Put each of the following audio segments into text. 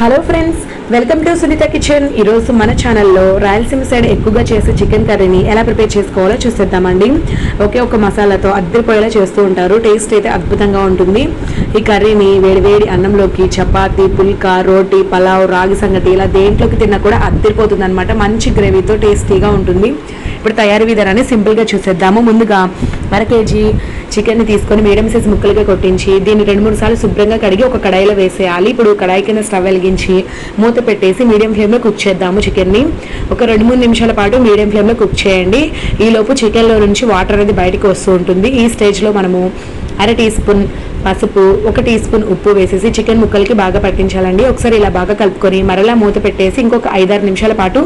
Hello friends welcome to Sunitha kitchen. ఈరోజు మన ఛానల్లో రాయలసీమ సైడ్ ఎక్కువగా చేసే చికెన్ కర్రీని ఎలా ప్రిపేర్ చేసుకోవాలో చూసేద్దామండి. ఒకే ఒక మసాలాతో అద్దరిపోయేలా చేస్తూ ఉంటారు. టేస్ట్ అయితే అద్భుతంగా ఉంటుంది. ఈ కర్రీని వేడివేడి అన్నంలోకి చపాతి పుల్కా రోటీ పలావ్ రాగి సంగటి ఇలా దేంట్లోకి తిన్నా కూడా అద్దరిపోతుంది అనమాట మంచి గ్రేవీతో టేస్టీగా ఉంటుంది. ఇప్పుడు తయారీ విధానాన్ని సింపుల్గా చూసేద్దాము. ముందుగా అర కేజీ చికెన్ని తీసుకొని మీడియం సైజ్ ముక్కలుగా కొట్టించి దీన్ని రెండు మూడు సార్లు శుభ్రంగా కడిగి ఒక కడాయిలో వేసేయాలి. ఇప్పుడు కడాయి కింద స్టవ్ వెలిగించి మూత పెట్టేసి మీడియం ఫ్లేమ్లో కుక్ చేద్దాము చికెన్ని. ఒక రెండు మూడు నిమిషాల పాటు మీడియం ఫ్లేమ్లో కుక్ చేయండి. ఈలోపు చికెన్లో నుంచి వాటర్ అనేది బయటకు వస్తూ ఉంటుంది. ఈ స్టేజ్లో మనము అర టీ స్పూన్ పసుపు ఒక టీ స్పూన్ ఉప్పు వేసేసి చికెన్ ముక్కలకి బాగా పట్టించాలండి. ఒకసారి ఇలా బాగా కలుపుకొని మరలా మూత పెట్టేసి ఇంకొక ఐదారు నిమిషాల పాటు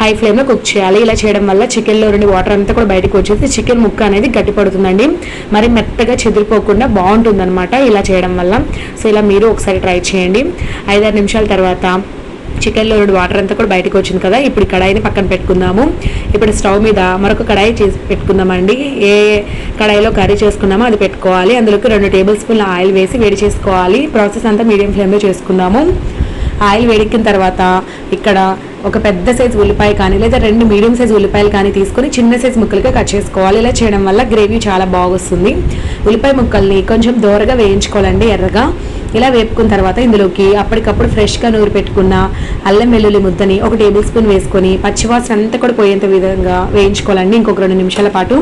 హై ఫ్లేమ్లో కుక్ చేయాలి. ఇలా చేయడం వల్ల చికెన్లో నుండి వాటర్ అంతా కూడా బయటకు వచ్చేసి చికెన్ ముక్క అనేది గట్టిపడుతుందండి. మరి మెత్తగా చెదిరిపోకుండా బాగుంటుందన్నమాట ఇలా చేయడం వల్ల. సో ఇలా మీరు ఒకసారి ట్రై చేయండి. ఐదారు నిమిషాల తర్వాత చికెన్లో రెండు వాటర్ అంతా కూడా బయటకు వచ్చింది కదా ఇప్పుడు కడాయిని పక్కన పెట్టుకుందాము. ఇప్పుడు స్టవ్ మీద మరొక కడాయి చేసి పెట్టుకుందామండి. ఏ కడాయిలో కర్రీ చేసుకున్నామో అది పెట్టుకోవాలి. అందులోకి రెండు టేబుల్ స్పూన్ల ఆయిల్ వేసి వేడి చేసుకోవాలి. ప్రాసెస్ అంతా మీడియం ఫ్లేమ్లో చేసుకుందాము. ఆయిల్ వేడెక్కిన తర్వాత ఇక్కడ ఒక పెద్ద సైజు ఉల్లిపాయ కానీ లేదా రెండు మీడియం సైజు ఉల్లిపాయలు కానీ తీసుకొని చిన్న సైజు ముక్కలుగా కట్ చేసుకోవాలి. ఇలా చేయడం వల్ల గ్రేవీ చాలా బాగొస్తుంది. ఉల్లిపాయ ముక్కల్ని కొంచెం దూరగా వేయించుకోవాలండి ఎర్రగా. ఇలా వేపుకున్న తర్వాత ఇందులోకి అప్పటికప్పుడు ఫ్రెష్గా నూరు పెట్టుకున్న అల్లం వెల్లుల్లి ముద్దని ఒక టేబుల్ స్పూన్ వేసుకొని పచ్చివాసన అంతా కూడా పోయేంత విధంగా వేయించుకోవాలండి. ఇంకొక రెండు నిమిషాల పాటు.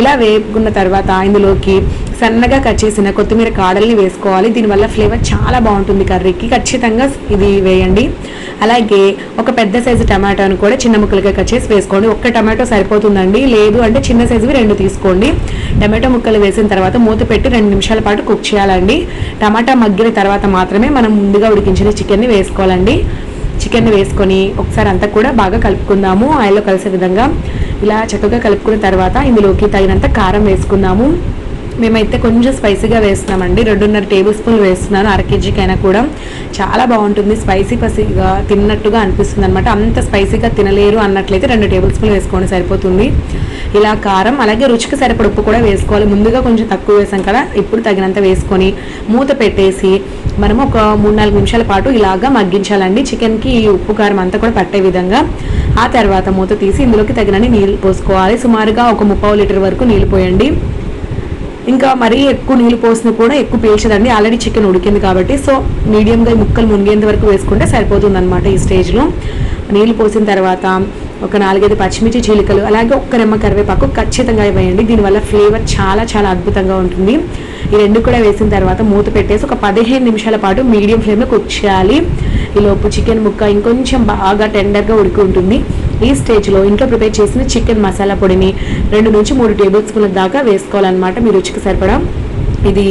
ఇలా వేపుకున్న తర్వాత ఇందులోకి సన్నగా కట్ చేసిన కొత్తిమీర కాడల్ని వేసుకోవాలి. దీనివల్ల ఫ్లేవర్ చాలా బాగుంటుంది కర్రీకి. ఖచ్చితంగా ఇది వేయండి. అలాగే ఒక పెద్ద సైజు టమాటాను కూడా చిన్న ముక్కలుగా కట్ చేసి వేసుకోండి. ఒక్క టమాటో సరిపోతుందండి. లేదు అంటే చిన్న సైజువి రెండు తీసుకోండి. టమాటో ముక్కలు వేసిన తర్వాత మూత పెట్టి రెండు నిమిషాల పాటు కుక్ చేయాలండి. టమాటా మగ్గిన తర్వాత మాత్రమే మనం ముందుగా ఉడికించిన చికెన్ని వేసుకోవాలండి. చికెన్ వేసుకొని ఒకసారి అంతా కూడా బాగా కలుపుకుందాము. ఆయిల్లో కలిసే విధంగా ఇలా చక్కగా కలుపుకున్న తర్వాత ఇందులోకి తగినంత కారం వేసుకుందాము. మేమైతే కొంచెం స్పైసీగా వేస్తున్నామండి. రెండున్నర టేబుల్ స్పూన్లు వేస్తున్నాను. అర కేజీకైనా కూడా. చాలా బాగుంటుంది. స్పైసీ పసిగా తిన్నట్టుగా అనిపిస్తుంది అనమాట అంత స్పైసీగా తినలేరు అన్నట్లయితే రెండు టేబుల్ స్పూన్లు వేసుకోండి సరిపోతుంది. ఇలా కారం అలాగే రుచికి సరిపడ ఉప్పు కూడా వేసుకోవాలి. ముందుగా కొంచెం తక్కువ వేసాం కదా ఇప్పుడు తగినంత వేసుకొని మూత పెట్టేసి మనము ఒక మూడు నాలుగు నిమిషాల పాటు ఇలాగా మగ్గించాలండి. చికెన్కి ఈ ఉప్పు కారం అంతా కూడా పట్టే విధంగా. ఆ తర్వాత మూత తీసి ఇందులోకి తగినన్ని నీళ్ళు పోసుకోవాలి. సుమారుగా ఒక ముప్పావు లీటర్ వరకు నీళ్ళు పోయండి. ఇంకా మరీ ఎక్కువ నీళ్ళు పోసినా కూడా ఎక్కువ పీల్చదండి. ఆల్రెడీ చికెన్ ఉడికింది కాబట్టి. సో మీడియంగా ముక్కలు మునిగేంత వరకు వేసుకుంటే సరిపోతుంది అనమాట ఈ స్టేజ్లో నీళ్ళు పోసిన తర్వాత ఒక నాలుగైదు పచ్చిమిర్చి చీలికలు అలాగే ఒక్క రెమ్మ కరివేపాకు ఖచ్చితంగా వేయండి. దీనివల్ల ఫ్లేవర్ చాలా చాలా అద్భుతంగా ఉంటుంది. ఈ రెండు కూడా వేసిన తర్వాత మూత పెట్టేసి ఒక పదిహేను నిమిషాల పాటు మీడియం ఫ్లేమ్లో కుక్ చేయాలి ఈ లోపు చికెన్ ముక్క ఇంకొంచెం బాగా టెండర్గా ఉడికి ఉంటుంది. ఈ స్టేజ్లో ఇంట్లో ప్రిపేర్ చేసిన చికెన్ మసాలా పొడిని రెండు నుంచి మూడు టేబుల్ స్పూన్ల దాకా వేసుకోవాలన్నమాట మీ రుచికి సరిపడా. ఇది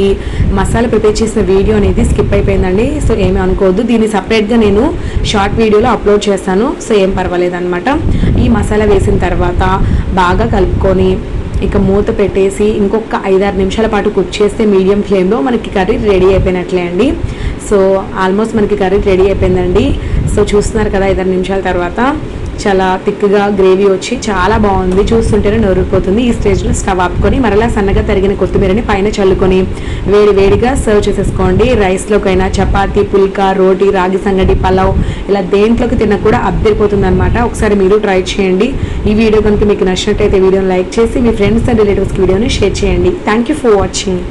మసాలా ప్రిపేర్ చేసిన వీడియో అనేది స్కిప్ అయిపోయిందండి. సో ఏమీ అనుకోవద్దు. దీన్ని సపరేట్గా నేను షార్ట్ వీడియోలో అప్లోడ్ చేస్తాను. సో ఏం పర్వాలేదన్నమాట. ఈ మసాలా వేసిన తర్వాత బాగా కలుపుకొని ఇక మూత పెట్టేసి ఇంకొక ఐదారు నిమిషాల పాటు కుక్ చేస్తే మీడియం ఫ్లేమ్లో మనకి కర్రీ రెడీ అయిపోయినట్లే అండి. సో ఆల్మోస్ట్ మనకి కర్రీ రెడీ అయిపోయిందండి. సో చూస్తున్నారు కదా ఐదారు నిమిషాల తర్వాత. చాలా థిక్గా గ్రేవీ వచ్చి చాలా బాగుంది. చూస్తుంటేనే నొరిగిపోతుంది ఈ స్టేజ్లో స్టవ్ ఆపుకొని మరలా సన్నగా తరిగిన కొత్తిమీరని పైన చల్లుకొని వేడి వేడిగా సర్వ్ చేసేసుకోండి. రైస్లోకైనా చపాతీ పుల్కా రోటీ రాగి సంగటి పలావ్ ఇలా దేంట్లోకి తిన్నా కూడా అద్దరిపోతుంది అనమాట ఒకసారి మీరు ట్రై చేయండి. ఈ వీడియో కనుక మీకు నచ్చినట్టయితే వీడియోని లైక్ చేసి మీ ఫ్రెండ్స్ అండ్ రిలేటివ్స్కి వీడియోని షేర్ చేయండి. Thank you for watching